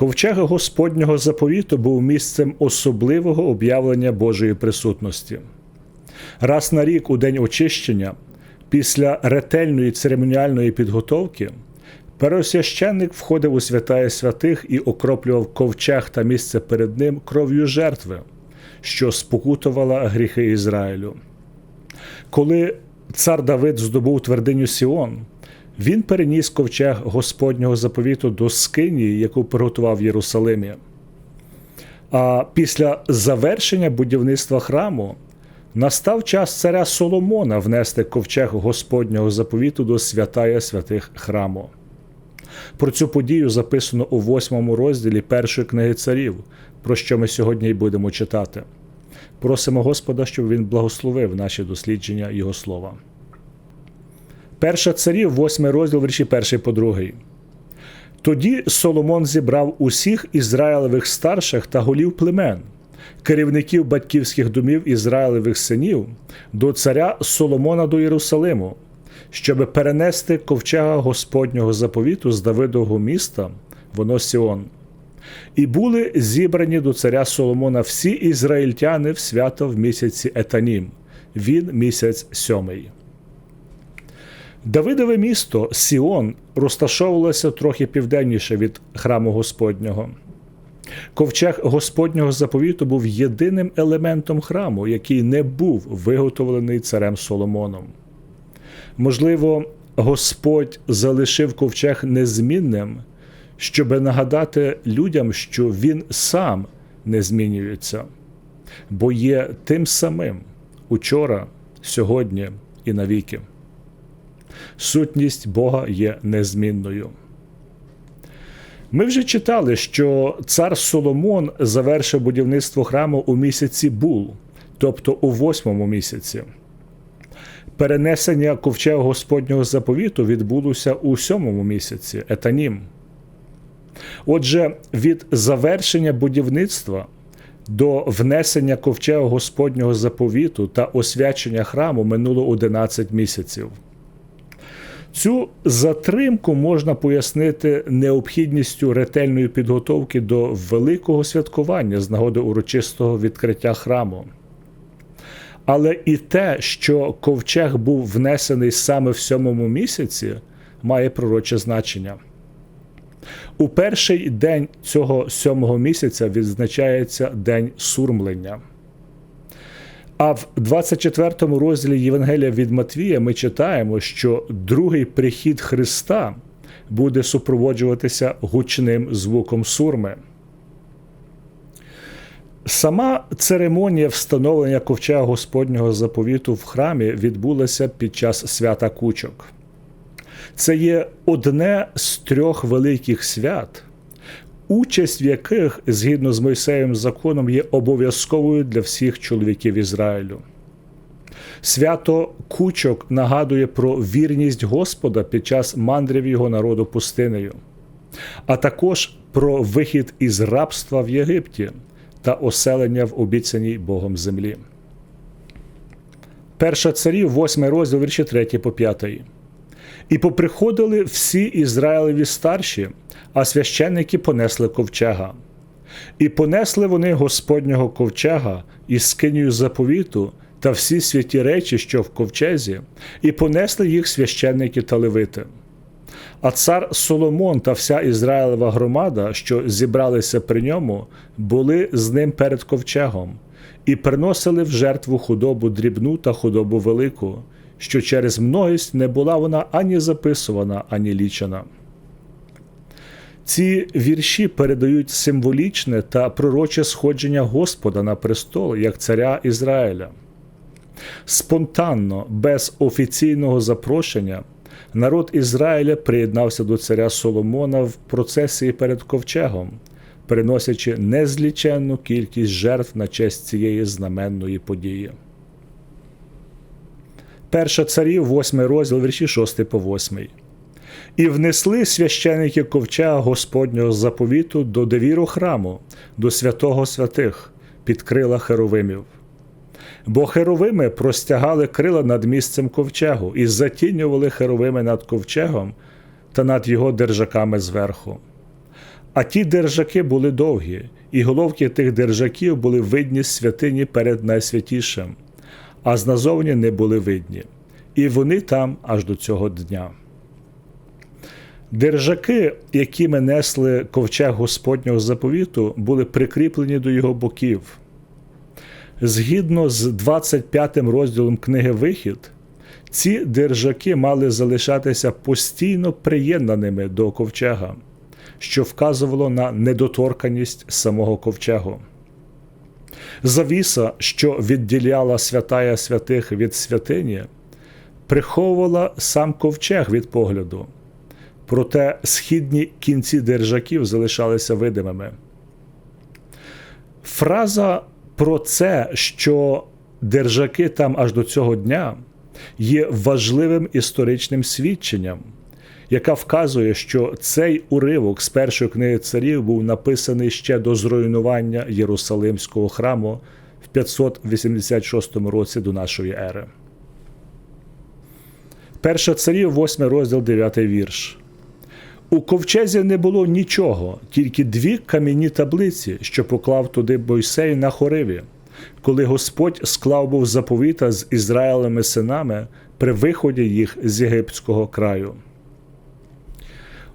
Ковчег Господнього заповіту був місцем особливого об'явлення Божої присутності. Раз на рік у день очищення, після ретельної церемоніальної підготовки, пересвященник входив у святая святих і окроплював ковчег та місце перед ним кров'ю жертви, що спокутувала гріхи Ізраїлю. Коли цар Давид здобув твердиню Сіон, він переніс ковчег Господнього заповіту до скинії, яку приготував в Єрусалимі. А після завершення будівництва храму настав час царя Соломона внести ковчег Господнього заповіту до святая святих храму. Про цю подію записано у восьмому розділі першої книги царів, про що ми сьогодні й будемо читати. Просимо Господа, щоб він благословив наші дослідження Його слова. Перша царів, восьмий розділ, вірші перший по другий. Тоді Соломон зібрав усіх ізраїлевих старших та голів племен, керівників батьківських домів ізраїлевих синів до царя Соломона до Єрусалиму, щоб перенести ковчега Господнього заповіту з Давидового міста, воно Сіон. І були зібрані до царя Соломона всі ізраїльтяни в свято в місяці Етанім, він місяць сьомий. Давидове місто Сіон розташовувалося трохи південніше від храму Господнього. Ковчег Господнього заповіту був єдиним елементом храму, який не був виготовлений царем Соломоном. Можливо, Господь залишив ковчег незмінним, щоб нагадати людям, що він сам не змінюється, бо є тим самим учора, сьогодні і навіки. Сутність Бога є незмінною. Ми вже читали, що цар Соломон завершив будівництво храму у місяці Бул, тобто у восьмому місяці. Перенесення ковчега Господнього заповіту відбулося у сьомому місяці етанім. Отже, від завершення будівництва до внесення ковчега Господнього заповіту та освячення храму минуло 11 місяців. Цю затримку можна пояснити необхідністю ретельної підготовки до великого святкування з нагоди урочистого відкриття храму. Але і те, що ковчег був внесений саме в сьомому місяці, має пророче значення. У перший день цього сьомого місяця відзначається День сурмлення. А в 24 розділі Євангелія від Матвія ми читаємо, що другий прихід Христа буде супроводжуватися гучним звуком сурми. Сама церемонія встановлення ковчега Господнього заповіту в храмі відбулася під час свята кучок. Це є одне з трьох великих свят, участь в яких, згідно з Мойсеєм законом, є обов'язковою для всіх чоловіків Ізраїлю. Свято Кучок нагадує про вірність Господа під час мандрів його народу пустинею, а також про вихід із рабства в Єгипті та оселення в обіцяній Богом землі. Перша царів, 8 розділ вірші 3 по 5. І поприходили всі Ізраїлеві старші, а священники понесли ковчега. І понесли вони Господнього ковчега із скинію заповіту та всі святі речі, що в ковчезі, і понесли їх священники та левити. А цар Соломон та вся Ізраїлева громада, що зібралися при ньому, були з ним перед ковчегом, і приносили в жертву худобу дрібну та худобу велику, що через многість не була вона ані записувана, ані лічена. Ці вірші передають символічне та пророче сходження Господа на престол як царя Ізраїля. Спонтанно, без офіційного запрошення, народ Ізраїля приєднався до царя Соломона в процесії перед ковчегом, приносячи незліченну кількість жертв на честь цієї знаменної події. Перша царів, 8 розділ, вірші 6 по 8. І внесли священики ковчега Господнього заповіту до девіру храму, до святого святих, під крила херовимів. Бо херовими простягали крила над місцем ковчегу і затінювали херовими над ковчегом та над його держаками зверху. А ті держаки були довгі, і головки тих держаків були видні святині перед найсвятішим, а зназовні не були видні. І вони там аж до цього дня. Держаки, якими несли ковчег Господнього заповіту, були прикріплені до його боків. Згідно з 25 розділом книги Вихід, ці держаки мали залишатися постійно приєднаними до ковчега, що вказувало на недоторканість самого ковчегу. Завіса, що відділяла святая святих від святині, приховувала сам ковчег від погляду, проте східні кінці держаків залишалися видимими. Фраза про це, що держаки там аж до цього дня є важливим історичним свідченням, яка вказує, що цей уривок з першої книги царів був написаний ще до зруйнування Єрусалимського храму в 586 році до нашої ери. Перша царів, 8 розділ, 9 вірш. У ковчезі не було нічого, тільки дві кам'яні таблиці, що поклав туди Бойсей на хориві, коли Господь склав був заповіта з Ізраїлеми синами при виході їх з єгипетського краю.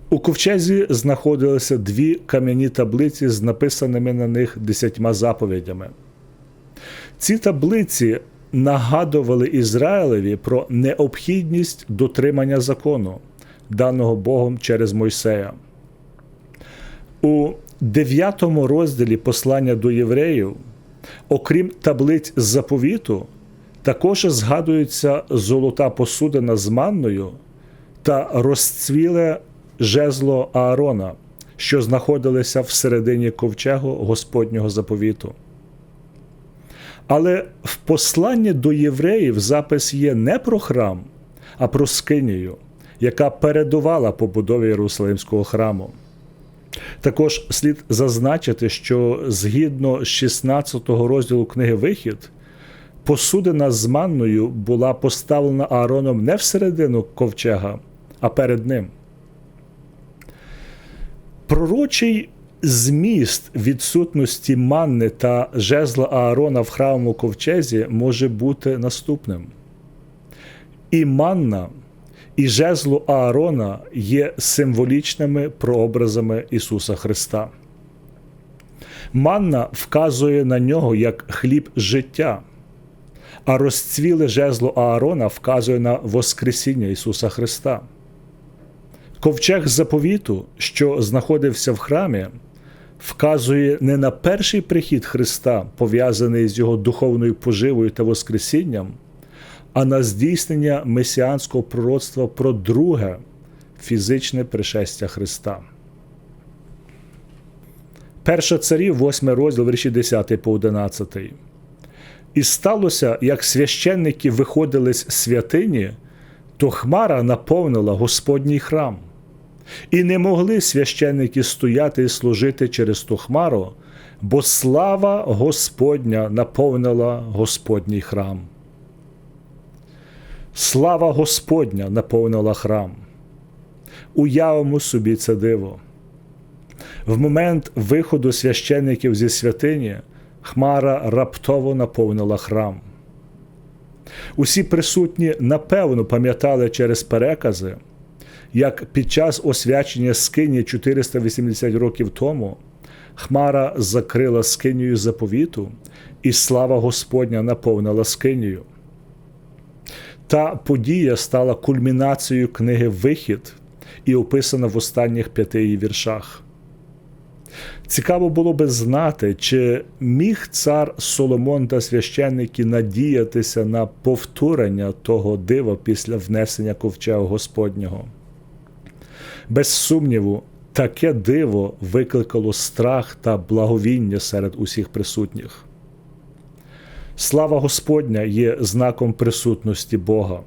У ковчезі знаходилися дві кам'яні таблиці з написаними на них десятьма заповідями. Ці таблиці нагадували Ізраїлеві про необхідність дотримання закону даного Богом через Мойсея. У 9 розділі послання до євреїв, окрім таблиць заповіту, також згадується золота посудина з манною та розцвіле жезло Аарона, що знаходилися всередині ковчегу Господнього заповіту. Але в посланні до євреїв запис є не про храм, а про скинію яка передувала побудові Єрусалимського храму. Також слід зазначити, що згідно з 16 розділу книги Вихід, посудина з манною була поставлена Аароном не всередину ковчега, а перед ним. Пророчий зміст відсутності манни та жезла Аарона в храмовому ковчезі може бути наступним. І манна – і жезлу Аарона є символічними прообразами Ісуса Христа. Манна вказує на нього як хліб життя, а розцвіле жезло Аарона вказує на Воскресіння Ісуса Христа. Ковчег заповіту, що знаходився в храмі, вказує не на перший прихід Христа, пов'язаний з Його духовною поживою та Воскресінням а на здійснення месіанського пророцтва про друге фізичне пришестя Христа. Перша царів, 8 розділ, вірші 10 по 11. І сталося, як священники виходили з святині, то Хмара наповнила Господній храм. І не могли священники стояти і служити через ту хмару, бо слава Господня наповнила Господній храм. Слава Господня наповнила храм. Уявимо собі це диво. В момент виходу священників зі святині Хмара раптово наповнила храм. Усі присутні напевно пам'ятали через перекази, як під час освячення скині 480 років тому Хмара закрила скинію заповіту, і слава Господня наповнила скинію. Та подія стала кульмінацією книги Вихід і описана в останніх п'яти її віршах. Цікаво було би знати, чи міг цар Соломон та священники надіятися на повторення того дива після внесення ковчегу Господнього. Без сумніву, таке диво викликало страх та благовіння серед усіх присутніх. Слава Господня є знаком присутності Бога.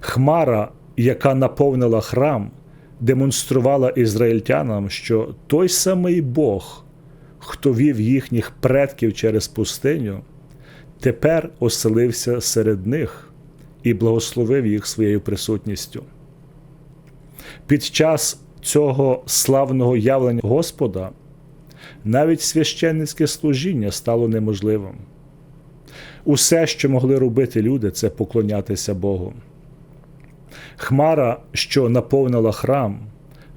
Хмара, яка наповнила храм, демонструвала ізраїльтянам, що той самий Бог, хто вів їхніх предків через пустиню, тепер оселився серед них і благословив їх своєю присутністю. Під час цього славного явлення Господа навіть священницьке служіння стало неможливим. Усе, що могли робити люди, це поклонятися Богу. Хмара, що наповнила храм,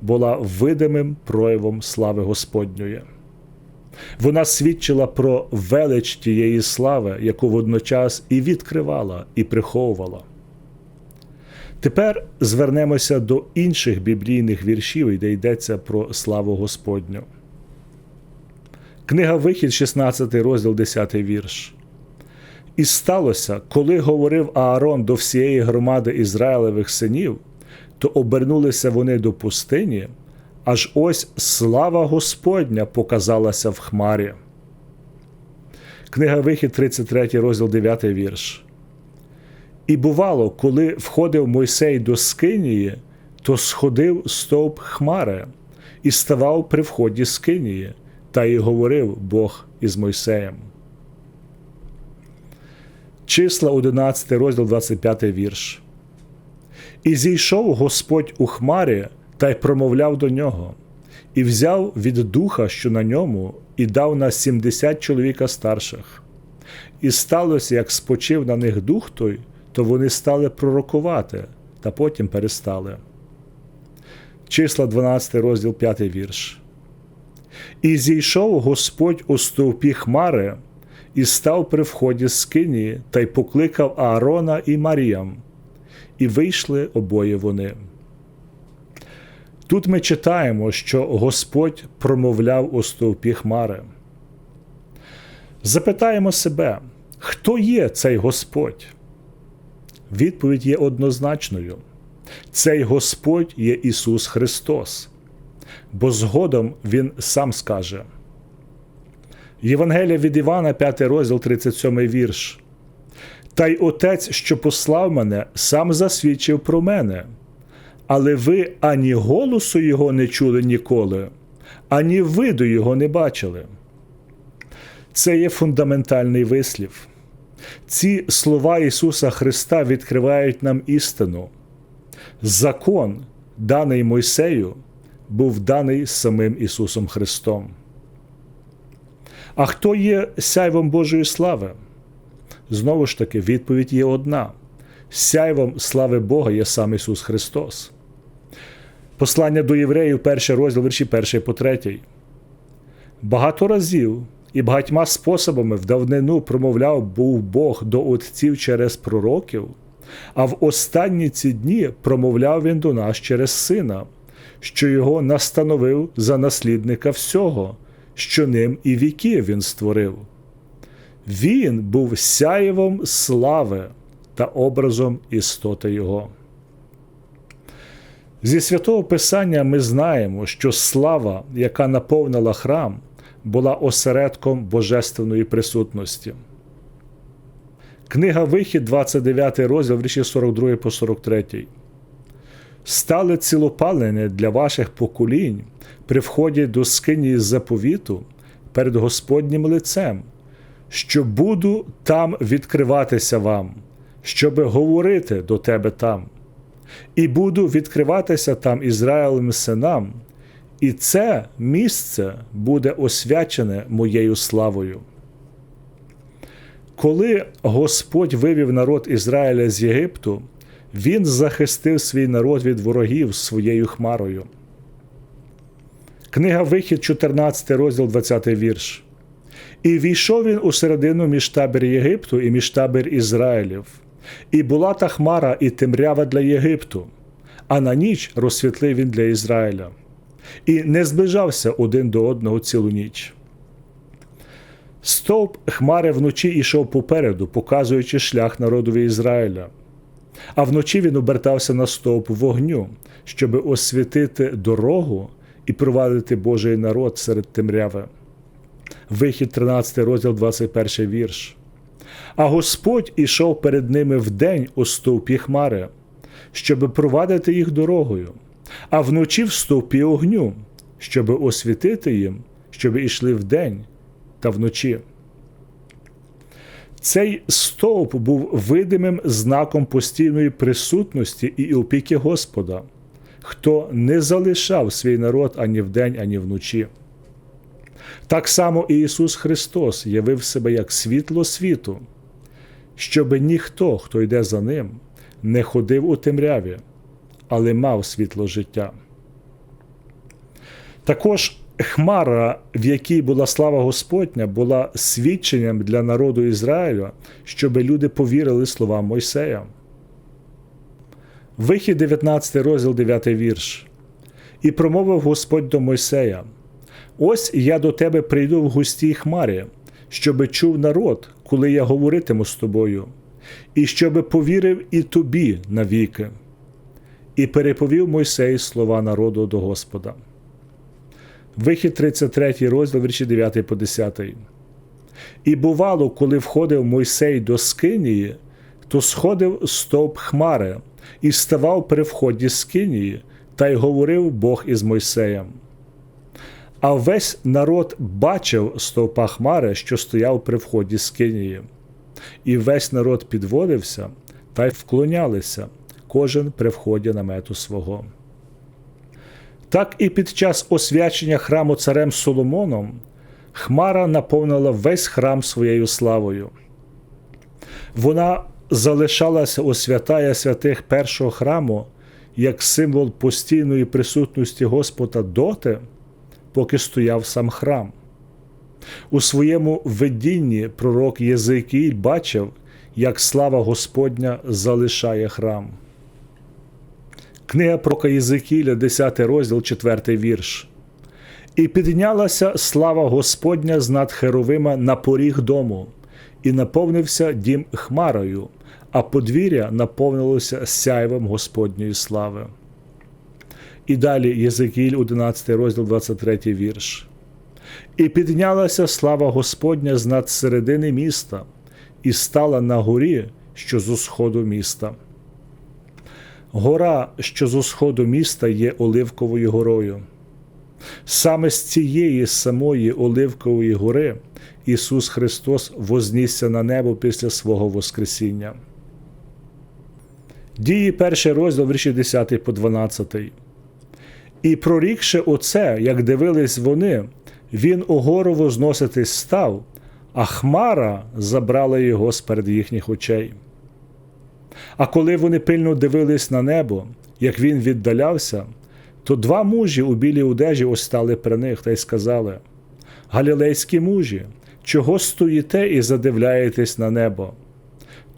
була видимим проявом слави Господньої. Вона свідчила про велич тієї слави, яку водночас і відкривала, і приховувала. Тепер звернемося до інших біблійних віршів, де йдеться про славу Господню. Книга Вихід, 16 розділ, 10 вірш. І сталося, коли говорив Аарон до всієї громади Ізраїлевих синів, то обернулися вони до пустині, аж ось слава Господня показалася в хмарі. Книга Вихід, 33 розділ 9 вірш. І бувало, коли входив Мойсей до Скинії, то сходив стовп хмари і ставав при вході Скинії, та й говорив Бог із Мойсеєм. Числа 11 розділ 25 вірш. І зійшов Господь у хмарі та й промовляв до нього, і взяв від духа, що на ньому, і дав на сімдесят чоловіка старших. І сталося, як спочив на них дух той, то вони стали пророкувати, та потім перестали. Числа 12 розділ 5 вірш. І зійшов Господь у стовпі хмари, і став при вході скині, та й покликав Аарона і Маріям, і вийшли обоє вони. Тут ми читаємо, що Господь промовляв у стовпі хмари. Запитаємо себе, хто є цей Господь? Відповідь є однозначною. Цей Господь є Ісус Христос, бо згодом Він сам скаже. Євангелія від Івана, 5 розділ, 37 вірш. Та й Отець, що послав мене, сам засвідчив про мене. Але ви ані голосу Його не чули ніколи, ані виду Його не бачили. Це є фундаментальний вислів. Ці слова Ісуса Христа відкривають нам істину. Закон, даний Мойсею, був даний самим Ісусом Христом. А хто є сяйвом Божої слави? Знову ж таки, відповідь є одна: сяйвом слави Бога є сам Ісус Христос. Послання до євреїв, перший розділ вірші перший по третій. Багато разів і багатьма способами в давнину промовляв був Бог до отців через пророків, а в останні ці дні промовляв він до нас через Сина, що його настановив за наслідника всього, що ним і віки він створив. Він був сяєвом слави та образом істоти Його. Зі святого Писання ми знаємо, що слава, яка наповнила храм, була осередком божественної присутності. Книга Вихід, 29 розділ вірші 42 по 43. Стали цілопалені для ваших поколінь при вході до скині заповіту перед Господнім лицем, що буду там відкриватися вам, щоби говорити до тебе там, і буду відкриватися там Ізраїлем синам, і це місце буде освячене моєю славою. Коли Господь вивів народ Ізраїля з Єгипту, Він захистив свій народ від ворогів своєю хмарою. Книга Вихід, 14 розділ 20 вірш. І війшов він у середину між табір Єгипту і між табір Ізраїлів, і була та хмара і темрява для Єгипту, а на ніч розсвітлив він для Ізраїля, і не зближався один до одного цілу ніч. Стовп хмари вночі йшов попереду, показуючи шлях народові Ізраїля, а вночі він обертався на стовп вогню, щоби освітити дорогу і провадити Божий народ серед темряви. Вихід 13 розділ 21 вірш. А Господь ішов перед ними вдень у стовпі хмари, щоби провадити їх дорогою, а вночі в стовпі огню, щоби освітити їм, щоби йшли вдень та вночі. Цей стовп був видимим знаком постійної присутності і опіки Господа. хто не залишав свій народ ані вдень, ані вночі. Так само і Ісус Христос явив себе як світло світу, щоби ніхто, хто йде за Ним, не ходив у темряві, але мав світло життя. Також Хмара, в якій була слава Господня, була свідченням для народу Ізраїля, щоби люди повірили словам Мойсея. Вихід 19 розділ 9 вірш. І промовив Господь до Мойсея: Ось я до тебе прийду в густій хмарі, щоби чув народ, коли я говоритиму з тобою, і щоби повірив і тобі навіки. І переповів Мойсей слова народу до Господа. Вихід 33 розділ вірші 9 по 10. І бувало, коли входив Мойсей до Скинії, то сходив стовп Хмари і ставав при вході Скинії, та й говорив Бог із Мойсеєм. А весь народ бачив стовпа Хмари, що стояв при вході Скинії. І весь народ підводився та й вклонялися, кожен при вході намету свого. Так і під час освячення храму царем Соломоном Хмара наповнила весь храм своєю славою. Вона залишалася у святая святих першого храму як символ постійної присутності Господа доти, поки стояв сам храм. У своєму видінні пророк Єзикій бачив, як слава Господня залишає храм. Книга про Єзикіля, 10 розділ, 4 вірш. І піднялася слава Господня з над Херовима на поріг дому, і наповнився дім хмарою, а подвір'я наповнилося сяйвом Господньої слави. І далі Єзикіль, 11 розділ, 23 вірш. І піднялася слава Господня з над середини міста, і стала на горі, що з усходу міста. Гора, що з усходу міста, є Оливковою горою. Саме з цієї самої Оливкової гори Ісус Христос вознісся на небо після свого Воскресіння. Дії перший розділ вірші 10 по 12. І прорікши оце, як дивились вони, він угору возноситись став, а хмара забрала його з перед їхніх очей. А коли вони пильно дивились на небо, як він віддалявся, то два мужі у білій одежі остали при них та й сказали: Галілейські мужі, чого стоїте і задивляєтесь на небо?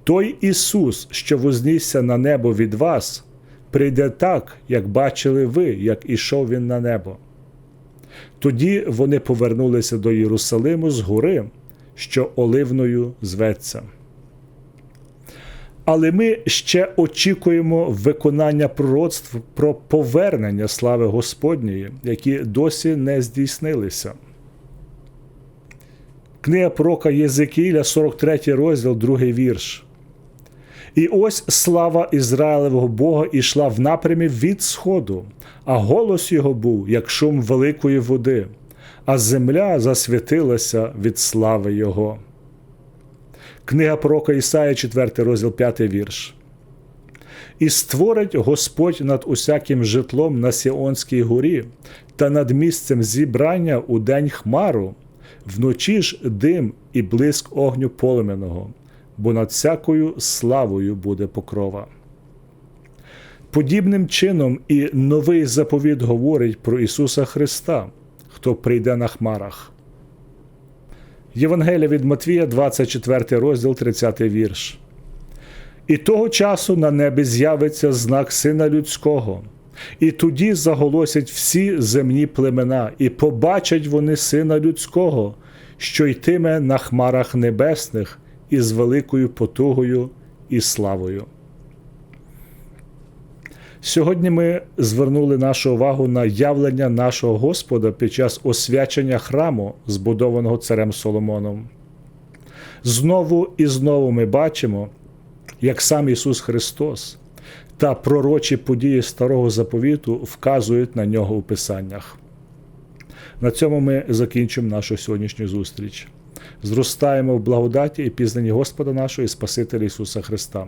Той Ісус, що вознісся на небо від вас, прийде так, як бачили ви, як ішов Він на небо. Тоді вони повернулися до Єрусалиму з гори, що Оливною зветься. Але ми ще очікуємо виконання пророцтв про повернення слави Господньої, які досі не здійснилися. Книга пророка Єзекіля, 43 розділ, 2 вірш. І ось слава Ізраїлевого Бога ішла в напрямі від сходу, а голос його був, як шум великої води, а земля засвітилася від слави Його. Книга пророка Ісая, 4 розділ 5 вірш. І створить Господь над усяким житлом на Сіонській горі та над місцем зібрання у день хмару, вночі ж дим і блиск огню полеменного, бо над всякою славою буде покрова. Подібним чином і новий заповіт говорить про Ісуса Христа, хто прийде на хмарах. Євангелія від Матвія, 24 розділ, 30 вірш. І того часу на небі з'явиться знак Сина Людського, і тоді заголосять всі земні племена, і побачать вони Сина Людського, що йтиме на хмарах небесних із великою потугою і славою. Сьогодні ми звернули нашу увагу на явлення нашого Господа під час освячення храму, збудованого царем Соломоном. Знову і знову ми бачимо, як сам Ісус Христос та пророчі події Старого Заповіту вказують на нього у Писаннях. На цьому ми закінчимо нашу сьогоднішню зустріч. Зростаємо в благодаті і пізнанні Господа нашого і Спасителя Ісуса Христа.